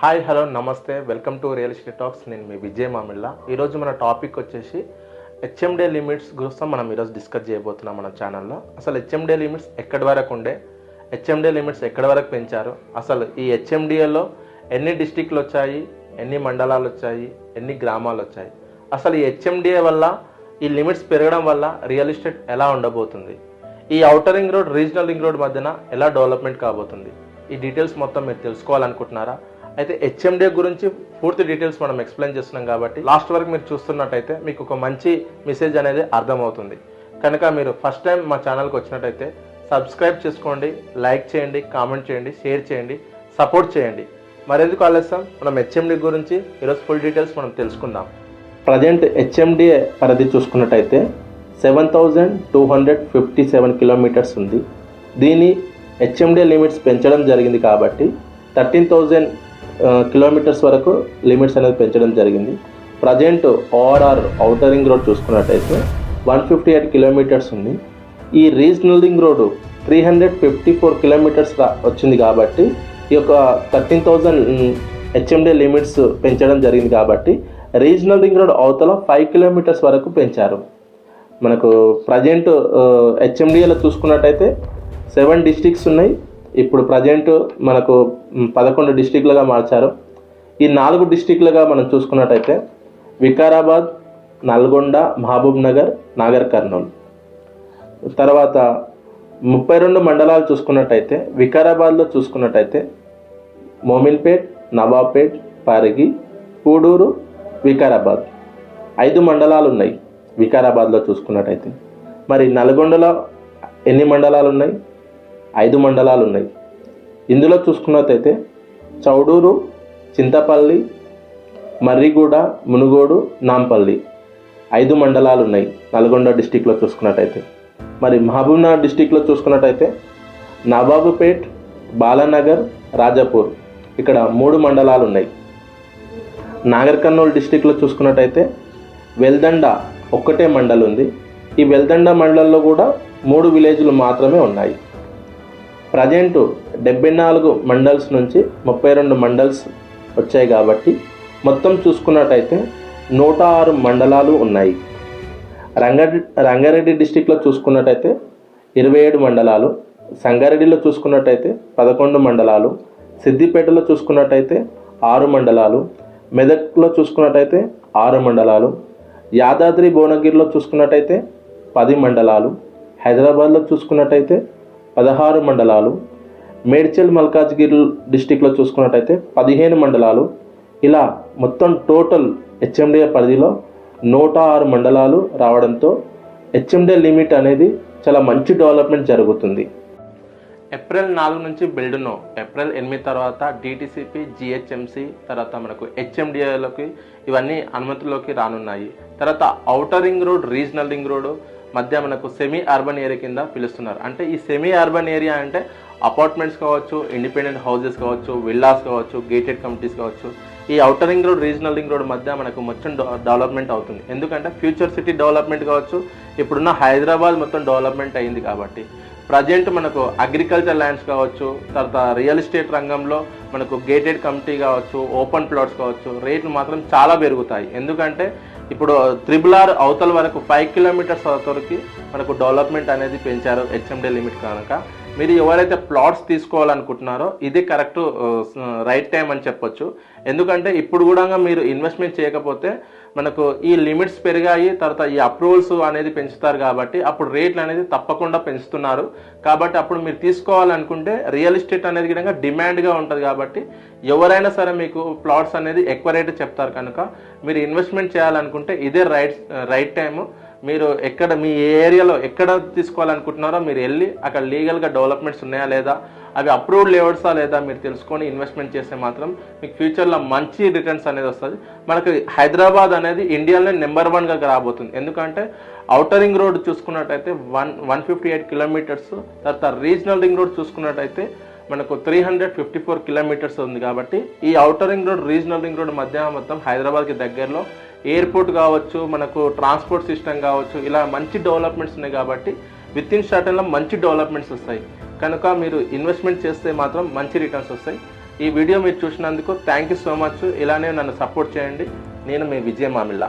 Hi hello నమస్తే. Welcome to real estate talks నేను మీ విజయ్ మామిళ్ళ. ఈరోజు మన టాపిక్ వచ్చేసి హెచ్ఎండే లిమిట్స్ గురించి మనం ఈరోజు డిస్కస్ చేయబోతున్నాం మన ఛానల్లో అసలు హెచ్ఎండే లిమిట్స్ ఎక్కడి వరకు ఉండే? హెచ్ఎండే లిమిట్స్ ఎక్కడి వరకు పెంచారు? అసలు ఈ హెచ్ఎండిఏలో ఎన్ని డిస్టిక్లు వచ్చాయి? ఎన్ని మండలాలు వచ్చాయి? ఎన్ని గ్రామాలు వచ్చాయి? అసలు ఈ హెచ్ఎండిఏ వల్ల ఈ లిమిట్స్ పెరగడం వల్ల రియల్ ఎస్టేట్ ఎలా ఉండబోతుంది? ఈ outer ring road regional ring road మధ్యన ఎలా డెవలప్మెంట్ కాబోతుంది? ఈ డీటెయిల్స్ మొత్తం మీరు తెలుసుకోవాలనుకుంటున్నారా? అయితే హెచ్ఎండే గురించి పూర్తి డీటెయిల్స్ మనం ఎక్స్ప్లెయిన్ చేస్తున్నాం కాబట్టి లాస్ట్ వరకు మీరు చూస్తున్నట్టయితే మీకు ఒక మంచి మెసేజ్ అనేది అర్థమవుతుంది. కనుక మీరు ఫస్ట్ టైం మా ఛానల్కి వచ్చినట్టయితే సబ్స్క్రైబ్ చేసుకోండి లైక్ చేయండి కామెంట్ చేయండి షేర్ చేయండి సపోర్ట్ చేయండి. మరెందుకు ఆలస్యం? మనం హెచ్ఎండి గురించి ఈరోజు ఫుల్ డీటెయిల్స్ మనం తెలుసుకుందాం. ప్రజెంట్ హెచ్ఎండిఏ పరిధి చూసుకున్నట్టయితే seven thousand two hundred fifty seven kilometres ఉంది. దీని హెచ్ఎండి లిమిట్స్ పెంచడం జరిగింది కాబట్టి థర్టీన్ థౌజండ్ కిలోమీటర్స్ వరకు లిమిట్స్ అనేది పెంచడం జరిగింది. Present ORR outer ring road చూసుకున్నట్టయితే వన్ ఫిఫ్టీ ఎయిట్ కిలోమీటర్స్ ఉంది. ఈ regional ring road three hundred fifty four kilometres వచ్చింది కాబట్టి ఈ యొక్క థర్టీన్ థౌజండ్ హెచ్ఎండే లిమిట్స్ పెంచడం జరిగింది కాబట్టి రీజనల్ రింగ్ రోడ్ అవతల ఫైవ్ కిలోమీటర్స్ వరకు పెంచారు. మనకు ప్రజెంట్ హెచ్ఎండిఏలో చూసుకున్నట్టయితే సెవెన్ డిస్టిక్స్ ఉన్నాయి. ఇప్పుడు ప్రజెంట్ మనకు పదకొండు డిస్టిక్లుగా మార్చారు. ఈ నాలుగు డిస్టిక్లుగా మనం చూసుకున్నట్టయితే వికారాబాద్ నల్గొండ మహబూబ్ నగర్ నాగర్ కర్నూలు. తర్వాత ముప్పై రెండు మండలాలు చూసుకున్నట్టయితే వికారాబాద్లో చూసుకున్నట్టయితే మోమిన్పేట్ నవాబ్పేట్ పరిగి పూడూరు వికారాబాద్. ఐదు మండలాలు ఉన్నాయి వికారాబాద్లో చూసుకున్నట్టయితే. మరి నల్గొండలో ఎన్ని మండలాలు ఉన్నాయి ఐదు మండలాలు ఉన్నాయి ఇందులో చూసుకున్నట్టయితే చౌడూరు చింతపల్లి మర్రిగూడ మునుగోడు నాంపల్లి ఐదు మండలాలు ఉన్నాయి నల్గొండ డిస్టిక్లో చూసుకున్నట్టయితే మరి మహబూబ్నగర్ డిస్టిక్లో చూసుకున్నట్టయితే నవాబుపేట్ బాలానగర్ రాజాపూర్ ఇక్కడ మూడు మండలాలు ఉన్నాయి నాగర్ కర్నూలు డిస్టిక్లో చూసుకున్నట్టయితే వెల్దండ ఒక్కటే మండలం ఉంది ఈ వెల్దండ మండలంలో కూడా మూడు విలేజ్లు మాత్రమే ఉన్నాయి. ప్రజెంట్ డెబ్బై నాలుగు మండల్స్ నుంచి ముప్పై రెండు మండల్స్ వచ్చాయి కాబట్టి మొత్తం చూసుకున్నట్టయితే నూట ఆరు మండలాలు ఉన్నాయి. రంగారెడ్డి రంగారెడ్డి డిస్టిక్లో చూసుకున్నట్టయితే ఇరవై ఏడు మండలాలు సంగారెడ్డిలో చూసుకున్నట్టయితే పదకొండు మండలాలు సిద్దిపేటలో చూసుకున్నట్టయితే ఆరు మండలాలు మెదక్లో చూసుకున్నట్టయితే ఆరు మండలాలు యాదాద్రి భువనగిరిలో చూసుకున్నట్టయితే పది మండలాలు హైదరాబాద్లో చూసుకున్నట్టయితే పదహారు మండలాలు. మేడ్చల్ మల్కాజ్గిరి డిస్టిక్లో చూసుకున్నట్టయితే పదిహేను మండలాలు. ఇలా మొత్తం టోటల్ హెచ్ఎండిఏ పరిధిలో నూట ఆరు మండలాలు రావడంతో హెచ్ఎండిఏ లిమిట్ అనేది చాలా మంచి డెవలప్మెంట్ జరుగుతుంది. ఏప్రిల్ నాలుగు నుంచి బిల్డ్ను ఏప్రిల్ ఎనిమిది తర్వాత డిటిసిపి జిహెచ్ఎంసి తర్వాత మనకు హెచ్ఎండిఏలోకి ఇవన్నీ అనుమతిలోకి రానున్నాయి. తర్వాత outer ring road regional ring road మధ్య మనకు సెమీ అర్బన్ ఏరియా కింద పిలుస్తున్నారు. అంటే ఈ సెమీ అర్బన్ ఏరియా అంటే అపార్ట్మెంట్స్ కావచ్చు ఇండిపెండెంట్ హౌసెస్ కావచ్చు విల్లాస్ కావచ్చు గేటెడ్ కమిటీస్ కావచ్చు ఈ outer ring road regional ring road మధ్య మనకు మొత్తం డెవలప్మెంట్ అవుతుంది. ఎందుకంటే ఫ్యూచర్ సిటీ డెవలప్మెంట్ కావచ్చు ఇప్పుడున్న హైదరాబాద్ మొత్తం డెవలప్మెంట్ అయింది కాబట్టి. ప్రజెంట్ మనకు అగ్రికల్చర్ ల్యాండ్స్ కావచ్చు తర్వాత రియల్ ఎస్టేట్ రంగంలో మనకు గేటెడ్ కమిటీ కావచ్చు ఓపెన్ ప్లాట్స్ కావచ్చు రేట్లు మాత్రం చాలా పెరుగుతాయి. ఎందుకంటే ఇప్పుడు త్రిబుల్ ఆర్ అవతల వరకు ఫైవ్ కిలోమీటర్స్ వరకు మనకు డెవలప్మెంట్ అనేది పెంచారు హెచ్ఎండీ లిమిట్ కనుక. మీరు ఎవరైతే ప్లాట్స్ తీసుకోవాలనుకుంటున్నారో ఇది కరెక్ట్ రైట్ టైం అని చెప్పొచ్చు. ఎందుకంటే ఇప్పుడు కూడా మీరు ఇన్వెస్ట్మెంట్ చేయకపోతే మనకు ఈ లిమిట్స్ పెరిగాయి తర్వాత ఈ అప్రూవల్స్ అనేది పెంచుతారు కాబట్టి అప్పుడు రేట్లు అనేది తప్పకుండా పెంచుతున్నారు. కాబట్టి అప్పుడు మీరు తీసుకోవాలనుకుంటే రియల్ ఎస్టేట్ అనేది కూడా డిమాండ్గా ఉంటుంది కాబట్టి ఎవరైనా సరే మీకు ప్లాట్స్ అనేది ఎక్కువ రేట్ చెప్తారు కనుక మీరు ఇన్వెస్ట్మెంట్ చేయాలనుకుంటే ఇదే రైట్ రైట్ టైము మీరు ఎక్కడ మీ ఏరియాలో ఎక్కడ తీసుకోవాలనుకుంటున్నారో మీరు వెళ్ళి అక్కడ లీగల్గా డెవలప్మెంట్స్ ఉన్నాయా లేదా అవి అప్రూవ్డ్ లేవర్సా లేదా మీరు తెలుసుకొని ఇన్వెస్ట్మెంట్ చేస్తే మాత్రం మీకు ఫ్యూచర్లో మంచి రిటర్న్స్ అనేది వస్తుంది. మనకి హైదరాబాద్ అనేది ఇండియాలో నెంబర్ వన్గా రాబోతుంది. ఎందుకంటే ఔటర్ రింగ్ రోడ్ చూసుకున్నట్టయితే one one fifty eight kilometres తర్వాత రీజనల్ రింగ్ రోడ్ చూసుకున్నట్టయితే మనకు three hundred fifty four kilometres ఉంది కాబట్టి ఈ outer ring road regional ring road మధ్య మొత్తం హైదరాబాద్కి దగ్గరలో ఎయిర్పోర్ట్ కావచ్చు మనకు ట్రాన్స్పోర్ట్ సిస్టమ్ కావచ్చు ఇలా మంచి డెవలప్మెంట్స్ ఉన్నాయి కాబట్టి విత్ ఇన్ షార్టన్లో మంచి డెవలప్మెంట్స్ వస్తాయి. కనుక మీరు ఇన్వెస్ట్మెంట్ చేస్తే మాత్రం మంచి రిటర్న్స్ వస్తాయి. ఈ వీడియో మీరు చూసినందుకు థ్యాంక్ యూ సో మచ్. ఇలానే నన్ను సపోర్ట్ చేయండి. నేను మీ విజయ మామిళ్ళ.